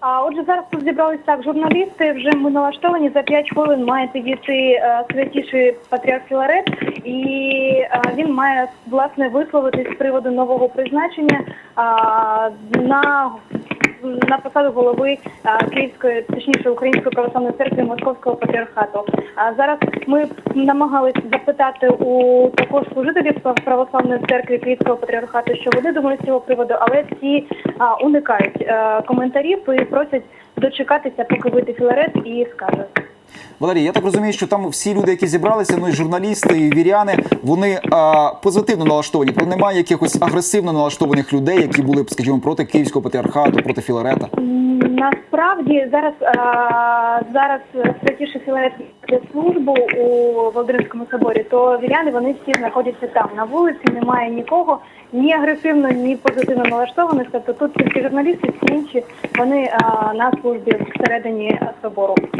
А отже, зараз тут зібрались так журналісти. Вже ми налаштовані за 5 хвилин має підійти е, святіший патріарх Філарет, і е, він має власне висловитись з приводу нового призначення на на посаду голови Київської, точніше Української православної церкви Московського патріархату. А зараз ми намагались запитати у також служителів православної церкви Київського патріархату, що вони думають з цього приводу, але всі уникають е, коментарів і просять дочекатися, поки вийде Філарет і скаже. Валерій, я так розумію, що там всі люди, які зібралися, ну і журналісти, і віряни, вони а, позитивно налаштовані. Про немає якихось агресивно налаштованих людей, які були б, скажімо, проти київського патріархату, проти Філарета. Насправді зараз а, зараз святіший Філарет службу у Володимирському соборі, то віряни вони всі знаходяться там на вулиці, немає нікого ні агресивно, ні позитивно налаштованих. Тобто тут тільки журналісти, всі інші вони а, на службі всередині собору.